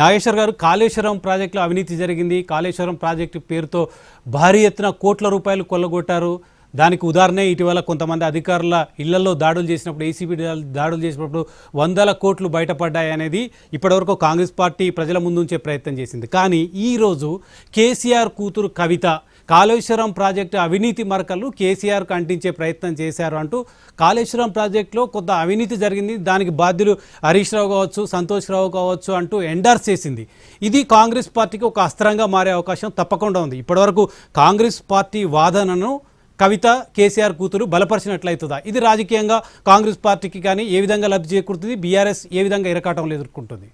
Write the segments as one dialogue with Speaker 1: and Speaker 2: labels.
Speaker 1: నాగేశ్వర్ గారు కాళేశ్వరం ప్రాజెక్టులో అవినీతి జరిగింది. కాళేశ్వరం ప్రాజెక్టు పేరుతో భారీ ఎత్తున కోట్ల రూపాయలు కొల్లగొట్టారు. దానికి ఉదాహరణ ఇటీవల కొంతమంది అధికారుల ఇళ్ళలో దాడులు చేసినప్పుడు ఏసీబీ దాడులు చేసినప్పుడు వందల కోట్లు బయటపడ్డాయి అనేది ఇప్పటివరకు కాంగ్రెస్ పార్టీ ప్రజల ముందుంచే ప్రయత్నం చేసింది. కానీ ఈరోజు కేసీఆర్ కూతురు కవిత కాళేశ్వరం ప్రాజెక్టు అవినీతి మరకలు కేసీఆర్కు అంటించే ప్రయత్నం చేశారు అంటూ కాళేశ్వరం ప్రాజెక్టులో కొంత అవినీతి జరిగింది. దానికి బాధ్యులు హరీష్ రావు కావచ్చు సంతోష్ రావు కావచ్చు అంటూ ఎండార్స్ చేసింది. ఇది కాంగ్రెస్ పార్టీకి ఒక అస్త్రంగా మారే అవకాశం తప్పకుండా ఉంది. ఇప్పటివరకు కాంగ్రెస్ పార్టీ వాదనను కవిత కేసీఆర్ కూతురు బలపరిచినట్లయితుందా? ఇది రాజకీయంగా కాంగ్రెస్ పార్టీకి కానీ ఏ విధంగా లబ్ధి చేకూరుతుంది? బీఆర్ఎస్ ఏ విధంగా ఇరకాటంలో ఎదుర్కొంటుంది?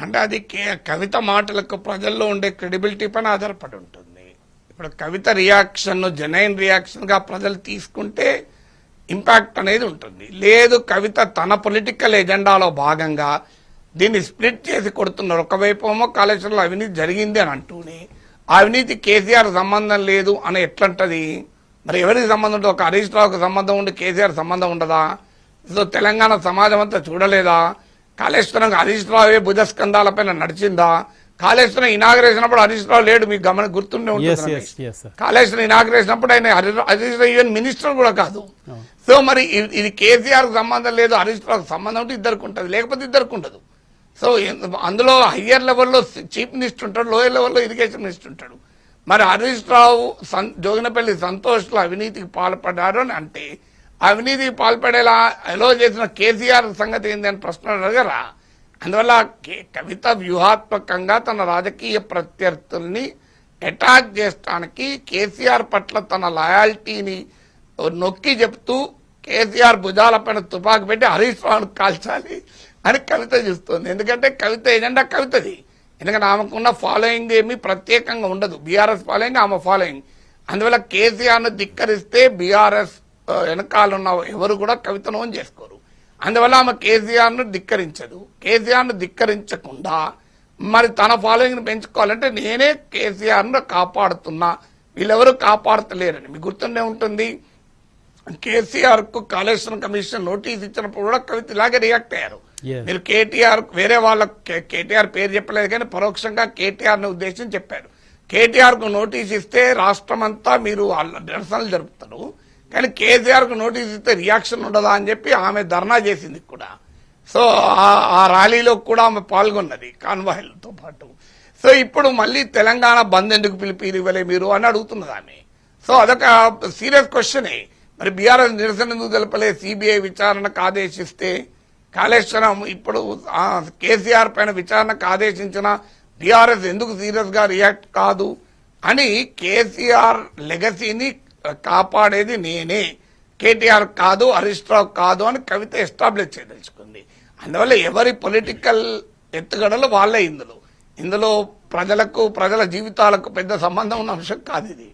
Speaker 2: అంటే అది కే- కవిత మాటలకు ప్రజల్లో ఉండే క్రెడిబిలిటీ పైన ఆధారపడి ఉంటుంది. ఇప్పుడు కవిత రియాక్షన్ జెనైన్ రియాక్షన్గా ప్రజలు తీసుకుంటే ఇంపాక్ట్ అనేది ఉంటుంది. లేదు కవిత తన పొలిటికల్ ఎజెండాలో భాగంగా దీన్ని స్ప్లిట్ చేసి కొడుతున్నారు. ఒకవైపు ఏమో కాళేశ్వరంలో అవినీతి జరిగింది అని అంటూనే అవినీతి కేసీఆర్ సంబంధం లేదు అని ఎట్లంటది? మరి ఎవరికి సంబంధం ఉంటుంది? ఒక హరీష్ రావుకి సంబంధం ఉండి కేసీఆర్ సంబంధం ఉండదా? సో తెలంగాణ సమాజం అంతా చూడలేదా? కాళేశ్వరం హరీష్ రావే భుజస్కంధాలపైన నడిచిందా? కాళేశ్వరం ఇనాగరేషన్ అప్పుడు హరీష్ రావు లేడు మీకు గమన గుర్తుండే ఉంటుంది కాళేశ్వరం ఇనాగరేషన్ అప్పుడు ఆయన హరి- హరీష్ రావు ఈవెన్ మినిస్టర్ కూడా కాదు. సో మరి ఇది కేసీఆర్కు సంబంధం లేదు హరీష్ రావుకి సంబంధం ఉంటే ఇద్దరికి ఉంటుంది లేకపోతే ఇద్దరికి ఉండదు. సో అందులో హయ్యర్ లెవెల్లో చీఫ్ మినిస్టర్ ఉంటాడు లోయర్ లెవెల్లో ఇరిగేషన్ మినిస్టర్ ఉంటాడు. మరి హరీష్ రావు సన్ జోగినపల్లి సంతోష్లో అవినీతికి పాల్పడ్డారు అని అంటే అవినీతి పాల్పడేలా ఎలో చేసిన కేసీఆర్ సంగతి ఏంది అని ప్రశ్న అడగరా? అందువల్ల కే- కవిత వ్యూహాత్మకంగా తన రాజకీయ ప్రత్యర్థుల్ని అటాక్ చేయడానికి కేసీఆర్ పట్ల తన లాయాలిటీని నొక్కి చెప్తూ కేసీఆర్ భుజాలపైన తుపాకు పెట్టి హరీష్ రావును కాల్చాలి అని కవిత చూస్తుంది. ఎందుకంటే కవిత ఎజెండా కవితది. ఎందుకంటే ఆమెకున్న ఫాలోయింగ్ ఏమీ ప్రత్యేకంగా ఉండదు. బీఆర్ఎస్ ఫాలోయింగ్ ఆమె ఫాలోయింగ్ అందువల్ల కేసీఆర్ను ధిక్కరిస్తే బీఆర్ఎస్ వెనకాలన్న ఎవరు కూడా కవితను ఓన్ చేసుకోరు. అందువల్ల ఆమె కేసీఆర్ను ధిక్కరించదు. కేసీఆర్ను ధిక్కరించకుండా మరి తన ఫాలోయింగ్ని పెంచుకోవాలంటే నేనే కేసీఆర్ను కాపాడుతున్నా. వీళ్ళెవరు కాపాడతలేరని మీకు గుర్తుండే ఉంటుంది. కేసీఆర్కు కాళేశ్వరం కమిషన్ నోటీస్ ఇచ్చినప్పుడు కూడా కవిత ఇలాగే రియాక్ట్ అయ్యారు. మీరు కేటీఆర్ వేరే వాళ్ళ కేటీఆర్ పేరు చెప్పలేదు కానీ పరోక్షంగా కేటీఆర్ని ఉద్దేశించి చెప్పారు. కేటీఆర్కు నోటీస్ ఇస్తే రాష్ట్రం అంతా మీరు వాళ్ళ నిరసనలు జరుపుతారు. కానీ కేసీఆర్కు నోటీస్ ఇస్తే రియాక్షన్ ఉండదా అని చెప్పి ఆమె ధర్నా చేసింది కూడా. సో ఆ- ఆ ర్యాలీలో కూడా ఆమె పాల్గొన్నది కాన్వాయ్లతో పాటు. సో ఇప్పుడు మళ్ళీ తెలంగాణ బంద్ ఎందుకు పిలిపి ఇవ్వలే మీరు అని అడుగుతున్నది ఆమె. సో అదొక సీరియస్ క్వశ్చనే. మరి బీఆర్ఎస్ నిరసన ఎందుకు తెలపలే? సిబిఐ విచారణకు ఆదేశిస్తే కాళేశ్వరం ఇప్పుడు కేసీఆర్ పైన విచారణకు ఆదేశించిన బీఆర్ఎస్ ఎందుకు సీరియస్గా రియాక్ట్ కాదు అని కేసీఆర్ లెగసీని కాపాడేది నేనే. కేటీఆర్ కాదు హరీష్ రావు కాదు అని కవిత ఎస్టాబ్లిష్ చేయదలుచుకుంది అందువల్ల ఎవరి పొలిటికల్ ఎత్తుగడలు వాళ్ళే ఇందులో. ఇందులో ప్రజలకు ప్రజల జీవితాలకు పెద్ద సంబంధం ఉన్న అంశం కాదు ఇది.